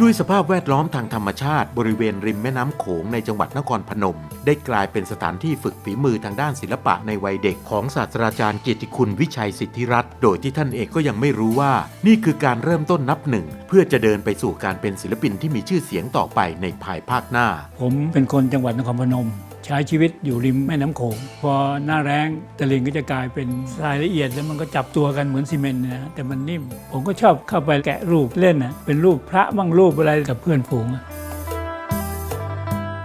ด้วยสภาพแวดล้อมทางธรรมชาติ บริเวณริมแม่น้ำโขงในจังหวัดนครพนม ได้กลายเป็นสถานที่ฝึกฝีมือทางด้านศิลปะในวัยเด็กของศาสตราจารย์เกียรติคุณวิชัยสิทธิรัตน์โดยที่ท่านเองก็ยังไม่รู้ว่า นี่คือการเริ่มต้นนับหนึ่ง เพื่อจะเดินไปสู่การเป็นศิลปินที่มีชื่อเสียงต่อไปในภายภาคหน้า ผมเป็นคนจังหวัดนครพนม ใช้ชีวิตอยู่ริมแม่น้ำโขง พอหน้าแรงตะลิงก็จะกลายเป็นทรายละเอียดแล้วมันก็จับตัวกันเหมือนซีเมนต์นะแต่มันนิ่ม ผมก็ชอบเข้าไปแกะรูปเล่นนะเป็นรูปพระบ้างรูปอะไรกับเพื่อนฝูงอะ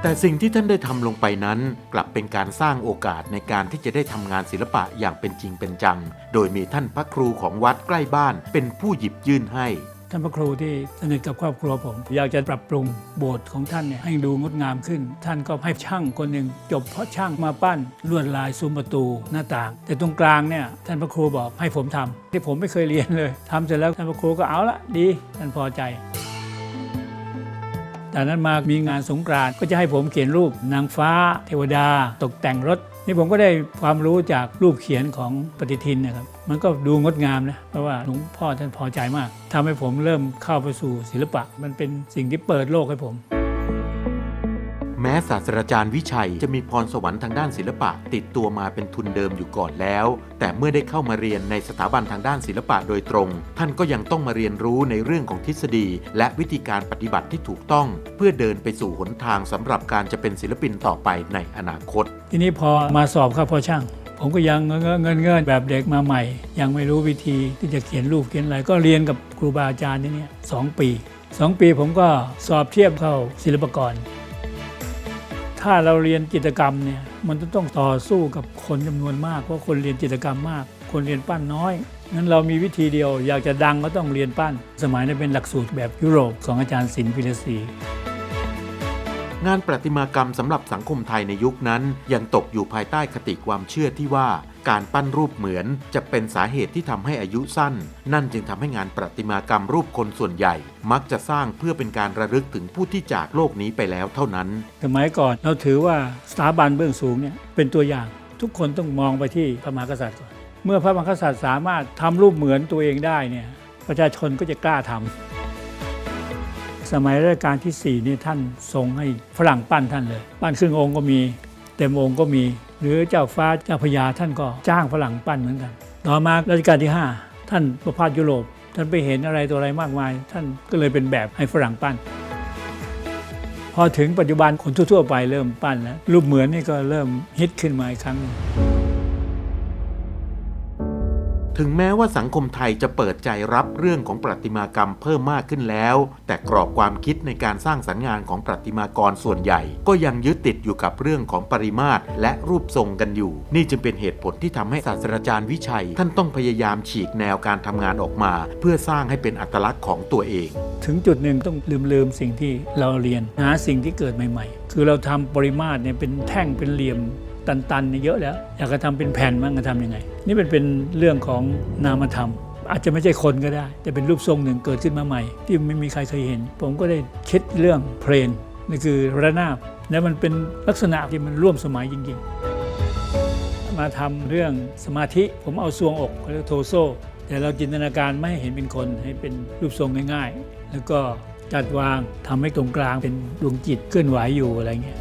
แต่สิ่งที่ท่านได้ทำลงไปนั้น กลับเป็นการสร้างโอกาสในการที่จะได้ทำงานศิลปะอย่างเป็นจริงเป็นจัง โดยมีท่านพระครูของวัดใกล้บ้านเป็นผู้หยิบยื่นให้ ท่านพระครูที่สนิทกับครอบครัวผม อยากจะปรับปรุงโบสถ์ของท่านเนี่ยให้ดูงดงามขึ้น ท่านก็ให้ช่างคนหนึ่งจบเพราะช่างมาปั้นลวดลายซุ้มประตูหน้าต่าง แต่ตรงกลางเนี่ยท่านพระครูบอกให้ผมทำที่ผมไม่เคยเรียนเลยทำเสร็จแล้วท่านพระครูก็เอาละดีท่านพอใจจากนั้นมามีงานสงกรานต์ก็จะให้ผมเขียนรูปนางฟ้า เทวดา ตกแต่งรถ นี่ผมก็ได้ความรู้จากรูปเขียนของปฏิทินนะครับ มันก็ดูงดงามนะ เพราะว่าหลวงพ่อท่านพอใจมากทำให้ผมเริ่มเข้าไปสู่ศิลปะ มันเป็นสิ่งที่เปิดโลกให้ผม แม้ศาสตราจารย์วิชัยจะมีพรสวรรค์ทางด้านศิลปะ ติดตัวมาเป็นทุนเดิมอยู่ก่อนแล้ว แต่เมื่อได้เข้ามาเรียนในสถาบันทางด้านศิลปะโดยตรง ท่านก็ยังต้องมาเรียนรู้ในเรื่องของทฤษฎี และวิธีการปฏิบัติที่ถูกต้อง เพื่อเดินไปสู่หนทางสำหรับการจะเป็นศิลปินต่อไปในอนาคต ทีนี้พอมาสอบเข้าพอช่าง ผมก็ยังเงอะเงินเงินแบบเด็กมาใหม่ ยังไม่รู้วิธีที่จะเขียนรูปเขียนอะไรก็เรียนกับครูบาอาจารย์ที่นี่สองปีสองปีผมก็สอบเทียบเข้าศิลปกร ถ้าเราเรียนจิตรกรรมเนี่ยมันจะต้องต่อสู้กับคนจำนวนมากเพราะคนเรียนจิตรกรรมมาก คนเรียนปั้นน้อยงั้นเรามีวิธีเดียว อยากจะดังก็ต้องเรียนปั้น สมัยนั้นเป็นหลักสูตรแบบยุโรปของอาจารย์ศิลป์พิรศรี งานประติมากรรมสำหรับสังคมไทยในยุคนั้น ยังตกอยู่ภายใต้คติความเชื่อที่ว่าการปั้นรูปเหมือนจะเป็นสาเหตุที่ทำให้อายุสั้น นั่นจึงทำให้งานประติมากรรมรูปคนส่วนใหญ่ มักจะสร้างเพื่อเป็นการระลึกถึงผู้ที่จากโลกนี้ไปแล้วเท่านั้น สมัยก่อนเราถือว่าสถาบันเบื้องสูงเนี่ยเป็นตัวอย่าง ทุกคนต้องมองไปที่พระมหากษัตริย์ก่อน เมื่อพระมหากษัตริย์สามารถทำรูปเหมือนตัวเองได้เนี่ยประชาชนก็จะกล้าทำ สมัยรัชกาลที่4นี่ท่านทรงให้ฝรั่งปั้นท่านเลย ปั้นครึ่งองค์ก็มีเต็มองค์ก็มี หรือเจ้าฟ้าเจ้าพระยาท่านก็จ้างฝรั่งปั้นเหมือนกัน ต่อมารัชกาลที่ 5 ท่านประพาสยุโรป ท่านไปเห็นอะไรตัวอะไรมากมาย ท่านก็เลยเป็นแบบให้ฝรั่งปั้น พอถึงปัจจุบันคนทั่วๆไปเริ่มปั้นแล้วรูปเหมือนนี่ก็เริ่มฮิตขึ้นมาอีกครั้งหนึ่ง ถึงแม้ว่าสังคมไทยจะเปิดใจรับเรื่องของประติมากรรมเพิ่มมากขึ้นแล้ว แต่กรอบความคิดในการสร้างสรรค์งานของประติมากรส่วนใหญ่ ก็ยังยึดติดอยู่กับเรื่องของปริมาตรและรูปทรงกันอยู่ นี่จึงเป็นเหตุผลที่ทำให้ศาสตราจารย์วิชัย ท่านต้องพยายามฉีกแนวการทำงานออกมา เพื่อสร้างให้เป็นอัตลักษณ์ของตัวเอง ถึงจุดหนึ่งต้องลืมลืมสิ่งที่เราเรียนหาสิ่งที่เกิดใหม่ ๆ คือเราทำปริมาตรเนี่ยเป็นแท่งเป็นเหลี่ยมตันๆเนี่ยเยอะแล้วอยากจะทำเป็นแผ่นมั้งจะทำยังไง นี่เป็นเป็นเรื่องของนามธรรม อาจจะไม่ใช่คนก็ได้ แต่เป็นรูปทรงหนึ่งเกิดขึ้นมาใหม่ ที่ไม่มีใครเคยเห็น ผมก็ได้คิดเรื่องเพลนนี่คือระนาบและมันเป็นลักษณะที่มันร่วมสมัยจริง ๆ มาทำเรื่องสมาธิผมเอาซวงอกเรียกโทโซแต่เราจินตนาการไม่ให้เห็นเป็นคนให้เป็นรูปทรงง่ายๆ แล้วก็จัดวางทำให้ตรงกลางเป็นดวงจิตเคลื่อนไหวอยู่อะไรเงี้ย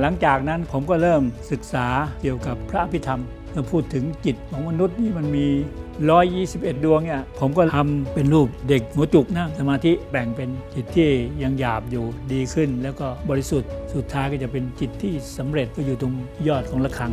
หลังจากนั้นผมก็เริ่มศึกษาเกี่ยวกับพระพิธรรมเราพูดถึงจิตของมนุษย์นี่มันมี 121 ดวงเนี่ยผมก็ทำเป็นรูปเด็กหัวจุกนั่งสมาธิแบ่งเป็นจิตที่ยังหยาบอยู่ดีขึ้น แล้วก็บริสุทธิ์สุดท้ายก็จะเป็นจิตที่สำเร็จก็อยู่ตรงยอดของระฆัง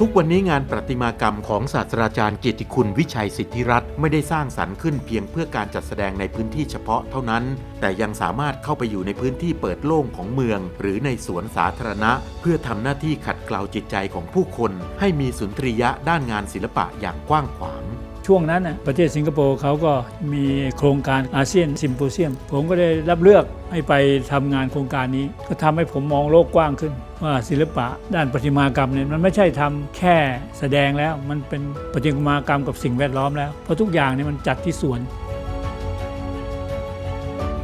ทุกวันนี้งานประติมากรรมของศาสตราจารย์เกียรติคุณวิชัยสิทธิรัตน์ไม่ได้สร้างสรรค์ขึ้นเพียงเพื่อการจัดแสดงในพื้นที่เฉพาะเท่านั้น แต่ยังสามารถเข้าไปอยู่ในพื้นที่เปิดโล่งของเมือง หรือในสวนสาธารณะ เพื่อทำหน้าที่ขัดเกลาจิตใจของผู้คน ให้มีสุนทรียะด้านงานศิลปะอย่างกว้างขวางช่วงนั้นประเทศสิงคโปร์เขาก็มีโครงการอาเซียนซิมโพเซียม ผมก็ได้รับเลือกให้ไปทำงานโครงการนี้ ก็ทำให้ผมมองโลกกว้างขึ้น ว่าศิลปะด้านประติมากรรมเนี่ยมันไม่ใช่ทำแค่แสดงแล้วมันเป็นประติมากรรมกับสิ่งแวดล้อมแล้วเพราะทุกอย่างเนี่ยมันจัดที่สวน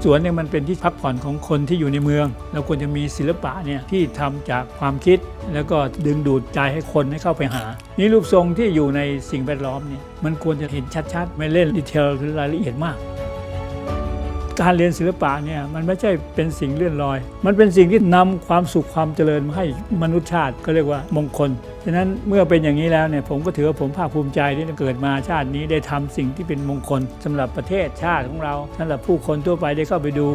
สวนเนี่ยมันเป็นที่พักผ่อนของคนที่อยู่ในเมือง เราควรจะมีศิลปะเนี่ยที่ทำจากความคิด แล้วก็ดึงดูดใจให้คนให้เข้าไปหา นี่รูปทรงที่อยู่ในสิ่งแวดล้อมเนี่ยมันควรจะเห็นชัดๆ ไม่เล่นดีเทลหรือรายละเอียดมาก การเรียนศิลปะเนี่ยมันไม่ใช่เป็นสิ่งเลื่อนลอย มันเป็นสิ่งที่นำความสุขความเจริญมาให้มนุษยชาติก็เรียกว่ามงคล ฉะนั้นเมื่อเป็นอย่างนี้แล้วเนี่ยผมก็ถือว่าผมภาคภูมิใจที่เกิดมาชาตินี้ได้ทำสิ่งที่เป็นมงคลสำหรับประเทศชาติของเราสำหรับผู้คนทั่วไปได้เข้าไปดู